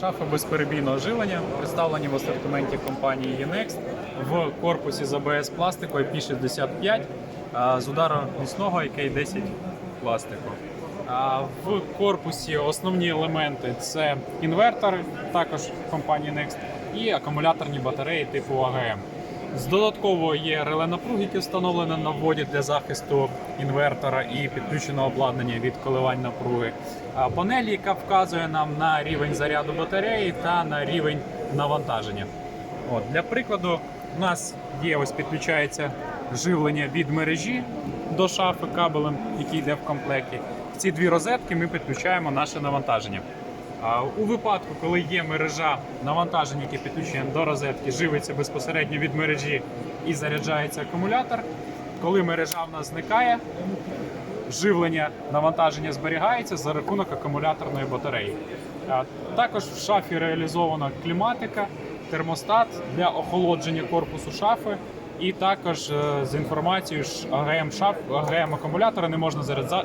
Шафи безперебійного живлення представлені в асортименті компанії Yenext в корпусі з АБС пластику IP65 з удару міцного IK10 пластику. В корпусі основні елементи це інвертори, також компанії Next, і акумуляторні батареї типу АГМ. З додатково є реле напруги, які встановлені на вводі для захисту інвертора і підключеного обладнання від коливань напруги. Панель, яка вказує нам на рівень заряду батареї та на рівень навантаження. От, для прикладу, у нас є ось підключається живлення від мережі до шафи кабелем, який йде в комплекті. В ці дві розетки ми підключаємо наше навантаження. У випадку, коли є мережа навантаження, яке підключене до розетки, живиться безпосередньо від мережі і заряджається акумулятор. Коли мережа в нас зникає, живлення навантаження зберігається за рахунок акумуляторної батареї. Також в шафі реалізована кліматика, термостат для охолодження корпусу шафи. І також е, з інформацією що АГМ шаф, АГМ акумулятора не можна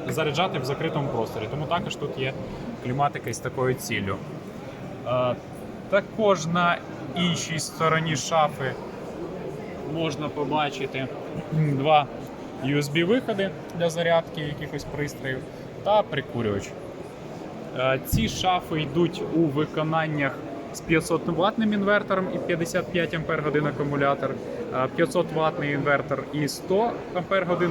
заряджати в закритому просторі. Тому також тут є кліматика із такою ціллю. Е, Також на іншій стороні шафи можна побачити два USB-виходи для зарядки якихось пристроїв та прикурювач. Е, Ці шафи йдуть у виконаннях з 500 ваттним інвертором і 55 Ах акумулятор, 500 ваттний інвертор і 100 Ах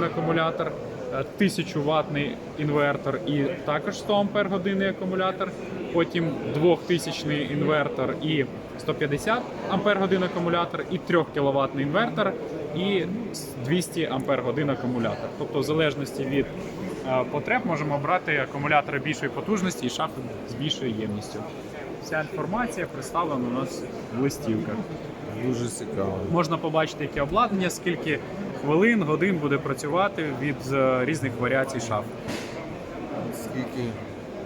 акумулятор, е, 1000 ваттний інвертор і також 100 Ах акумулятор, потім 2000 інвертор і 150 Ах акумулятор, і 3 кВт інвертор і 200 Ах акумулятор. Тобто, в залежності від е, потреб можемо брати акумулятори більшої потужності і шафи з більшою ємністю. Вся інформація представлена у нас в листівках. Дуже цікаво. Можна побачити, яке обладнання, скільки хвилин, годин буде працювати від е, різних варіацій шаф. Скільки?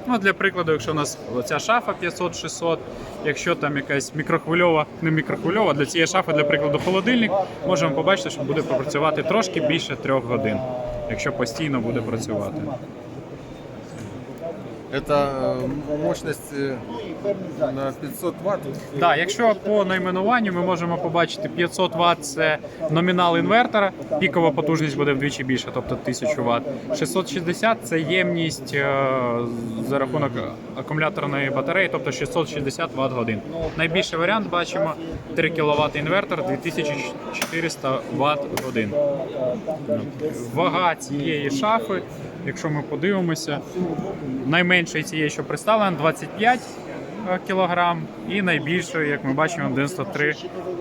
Ну, для прикладу, якщо у нас ця шафа 500-600, якщо там якась мікрохвильова, не мікрохвильова, для цієї шафи, для прикладу, холодильник, можемо побачити, що буде попрацювати трошки більше трьох годин, якщо постійно буде працювати. Это э, мощность э, на 500 ватт? Так, якщо по найменуванню ми можемо побачити 500 Вт це номінал інвертора, пікова потужність буде вдвічі більше, тобто 1000 Вт. 660 це ємність е, за рахунок акумуляторної батареї, тобто 660 Вт годин. Найбільший варіант бачимо 3 кВт інвертор 2400 Вт годин. Вага цієї шафи, якщо ми подивимося, найменшої цієї, що представлена, 25 кг, і найбільшої, як ми бачимо, 93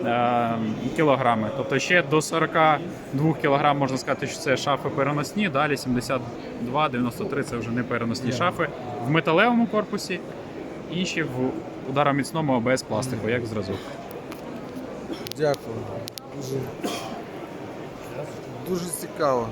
е, кілограми. Тобто ще до 42 кг можна сказати, що це шафи переносні, далі 72-93 це вже не переносні шафи в металевому корпусі, інші в удароміцному АБС пластику, як зразок. Дякую. Дуже, дуже цікаво.